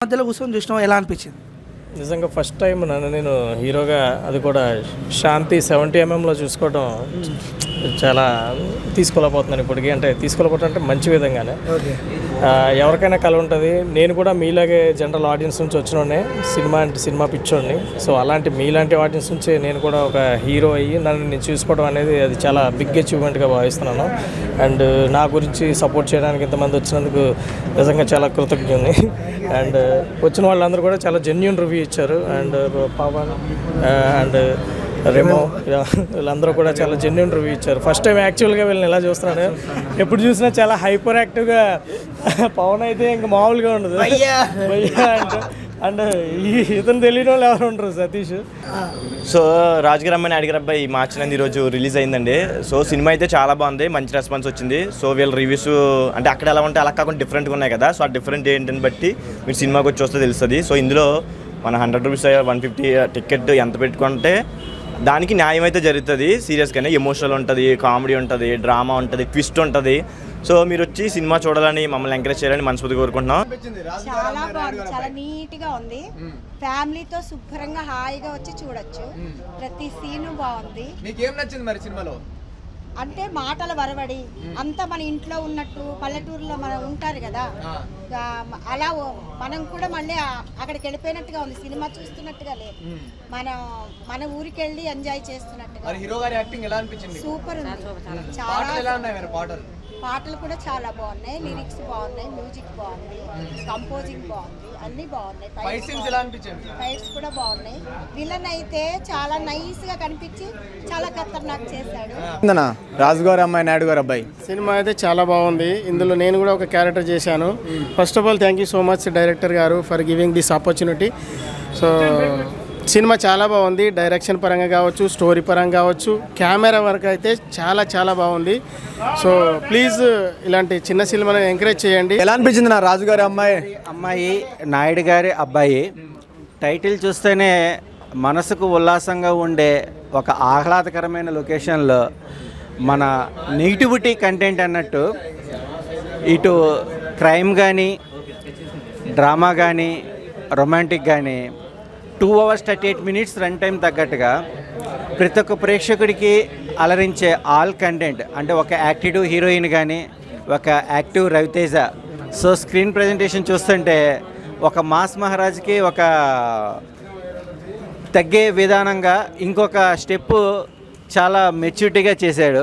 మధ్యలో కూర్చొని చూసినావు? ఎలా అనిపించింది? నిజంగా ఫస్ట్ టైం నన్ను నేను హీరోగా అది కూడా శాంతి సెవెంటీ ఎంఎంలో చూసుకోవడం చాలా తీసుకోలేకపోతున్నాను ఇప్పటికీ. అంటే తీసుకోలేకపోవడం అంటే మంచి విధంగానే. ఎవరికైనా కళ ఉంటుంది. నేను కూడా మీలాగే జనరల్ ఆడియన్స్ నుంచి వచ్చినోడే సినిమా అంటే సినిమా పిచ్చోడిని. సో అలాంటి మీలాంటి ఆడియన్స్ నుంచి నేను కూడా ఒక హీరో అయ్యి నన్ను నేను చూసుకోవడం అనేది అది చాలా బిగ్ అచీవ్మెంట్గా భావిస్తున్నాను. అండ్ నా గురించి సపోర్ట్ చేయడానికి ఇంతమంది వచ్చినందుకు నిజంగా చాలా కృతజ్ఞుని. అండ్ వచ్చిన వాళ్ళందరూ కూడా చాలా జెన్యున్ రివ్యూ ఇచ్చారు. అండ్ పవన్ అండ్ రెమో వీళ్ళందరూ కూడా చాలా జెన్యున్ రివ్యూ ఇచ్చారు. ఫస్ట్ టైం యాక్చువల్గా వీళ్ళని ఎలా చూస్తున్నాను ఎప్పుడు చూసినా చాలా హైపర్ యాక్టివ్గా పవన్ అయితే ఇంకా మామూలుగా ఉండదు. అంటే అండ్ ఈ ఇతను తెలియని వాళ్ళు ఎవరు ఉండరు సతీష్. సో రాజుగారు అమ్మాయి అడిగారు అబ్బాయి ఈ మార్చి నంది ఈరోజు రిలీజ్ అయిందండి. సో సినిమా అయితే చాలా బాగుంది మంచి రెస్పాన్స్ వచ్చింది. సో వీళ్ళ రివ్యూస్ అంటే అక్కడ ఎలా ఉంటే అలా కాకుండా డిఫరెంట్గా ఉన్నాయి కదా. సో ఆ డిఫరెంట్ ఏంటని బట్టి మీరు సినిమాకి వచ్చి వస్తే తెలుస్తుంది. సో ఇందులో మన hundred rupees one fifty ticket ఎంత పెట్టుకుంటే దానికి న్యాయం అయితే జరుగుతుంది. సీరియస్గానే ఎమోషనల్ ఉంటుంది కామెడీ ఉంటుంది డ్రామా ఉంటుంది ట్విస్ట్ ఉంటుంది. సో మీరు వచ్చి సినిమా చూడాలని మమ్మల్ని ఎంకరేజ్ చేయాలని మనస్ఫూర్తిగా కోరుకుంటున్నాం. చాలా బాగుంది చాలా నీట్గా ఉంది. ఫ్యామిలీతో శుభ్రంగా హాయిగా వచ్చి చూడొచ్చు. ప్రతి సీను బాగుంది. నీకేం నచ్చింది మరి సినిమాలో? అంటే మాటల వరవడి. అంతా మన ఇంట్లో ఉన్నట్టు పల్లెటూరులో మనం ఉంటారు కదా. అలా మనం కూడా మళ్ళీ అక్కడికి వెళ్ళిపోయినట్టుగా ఉంది. సినిమా చూస్తున్నట్టుగా లేదు. మనం మన ఊరికి వెళ్ళి ఎంజాయ్ చేస్తున్నట్టుగా మరి హీరో గారి యాక్టింగ్ ఎలా అనిపించింది సూపర్ ఉంది. పాటలు చాలా ఎలా ఉన్నాయి మరి? పాటలు కూడా చాలా బాగున్నాయి. లిరిక్స్ బాగున్నాయి. మ్యూజిక్ బాగుంది. కంపోజింగ్ బాగుంది. అన్ని బాగున్నాయి. ఫైట్స్ కూడా బాగున్నాయి. విలన్ అయితే చాలా నైస్గా కనిపించి చాలా ఖతర్నాక్ చేశాడు. రాజుగారు అమ్మాయి నాయుడు గారు అబ్బాయి. సినిమా అయితే చాలా బాగుంది. ఇందులో నేను కూడా ఒక క్యారెక్టర్ చేశాను. First of all thank you so much director గారు for giving this opportunity so cinema చాలా బాగుంది. డైరెక్షన్ పరంగా కావచ్చు స్టోరీ పరంగా కావచ్చు కెమెరా వర్క్ అయితే చాలా చాలా బాగుంది. సో ప్లీజ్ ఇలాంటి చిన్న సినిమాని ఎంకరేజ్ చేయండి. ఎలా అనిపించింది నా రాజుగారి అమ్మాయి? అమ్మాయి నాయుడు గారి అబ్బాయి. టైటిల్ చూస్తేనే మనసుకు ఉల్లాసంగా ఉండే ఒక ఆహ్లాదకరమైన లొకేషన్లో మన నెగిటివిటీ కంటెంట్ అన్నట్టు ఇటు క్రైమ్ కానీ డ్రామా కానీ రొమాంటిక్ కానీ two hours thirty eight minutes run time తగ్గట్టుగా ప్రతి ఒక్క ప్రేక్షకుడికి అలరించే ఆల్ కంటెంట్ అంటే ఒక యాక్టివ్ హీరోయిన్ కానీ ఒక active Ravi Teja. So screen presentation చూస్తుంటే ఒక మాస్ మహారాజ్కి ఒక తగ్గే విధానంగా ఇంకొక స్టెప్ చాలా మెచ్యూరిటీగా చేశాడు.